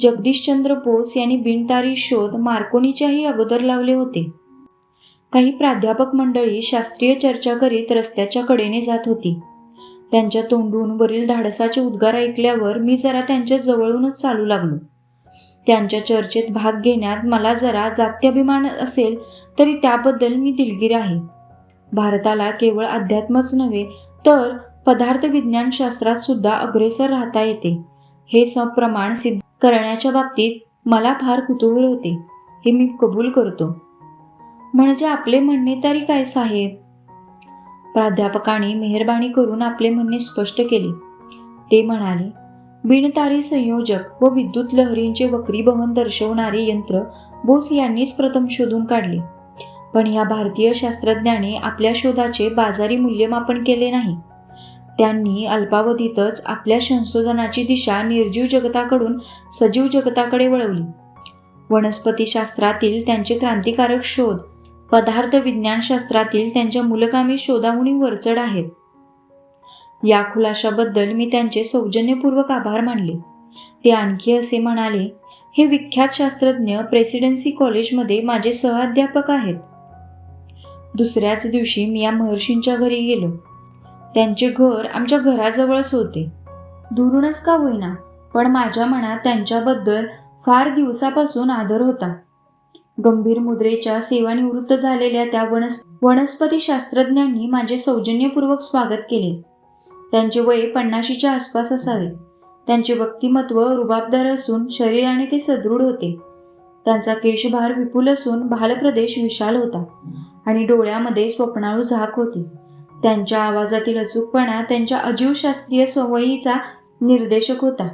जगदीशचंद्र बोस यांनी बिनतारी शोध मार्कोनीच्याही अगोदर लावले होते. काही प्राध्यापक मंडळी शास्त्रीय चर्चा करीत रस्त्याच्या कडेने जात होती. त्यांच्या तोंडून वरील धाडसाचे उद्गार ऐकल्यावर मी जरा त्यांच्या जवळूनच चालू लागलो. त्यांच्या चर्चेत भाग घेण्यात मला जरा जात्याभिमान असेल तरी त्याबद्दल मी दिलगीर आहे. भारताला केवळ अध्यात्मच नव्हे तर पदार्थ विज्ञानशास्त्रात सुद्धा अग्रेसर राहता येते. हे सप्रमाण सिद्ध करण्याच्या बाबतीत मला फार कुतूहल होते. हे मी कबूल करतो. म्हणजे आपले म्हणणे तरी काय साहेब? प्राध्यापकाने मेहरबानी करून आपले म्हणणे स्पष्ट केले. ते म्हणाले बिनतारी संयोजक व विद्युत लहरींचे वक्रीभवन दर्शवणारे यंत्र बोस यांनीच प्रथम शोधून काढले. पण या भारतीय शास्त्रज्ञाने आपल्या शोधाचे बाजारी मूल्यमापन केले नाही. त्यांनी अल्पावधीतच आपल्या संशोधनाची दिशा निर्जीव जगताकडून सजीव जगताकडे वळवली. वनस्पतीशास्त्रातील त्यांचे क्रांतिकारक शोध पदार्थ विज्ञानशास्त्रातील त्यांच्या मुलकामी शोधामुनी वरचढ आहेत. या खुलाशाबद्दल मी त्यांचे सौजन्यपूर्वक आभार मानले. ते आणखी असे म्हणाले हे विख्यात शास्त्रज्ञ प्रेसिडेन्सी कॉलेजमध्ये माझे सहअध्यापक आहेत. दुसऱ्याच दिवशी मी या महर्षींच्या घरी गेलो. त्यांचे घर आमच्या घराजवळच होते. दुरूनच का होईना पण माझ्या मनात त्यांच्याबद्दल फार दिवसापासून आदर होता. गंभीर मुद्रेच्या सेवानिवृत्त झालेल्या त्या वनस् वनस्पती शास्त्रज्ञांनी माझे सौजन्यपूर्वक स्वागत केले. त्यांचे वय पन्नाशीच्या आसपास असावे. त्यांचे व्यक्तिमत्व रुबाबदार असून शरीराने ते सदृढ होते. त्यांचा केशभार विपुल असून भालप्रदेश विशाल होता आणि डोळ्यामध्ये स्वप्नाळू झाक होती. त्यांच्या आवाजातील अचूकपणा त्यांच्या अजीवशास्त्रीय सवयीचा निर्देशक होता.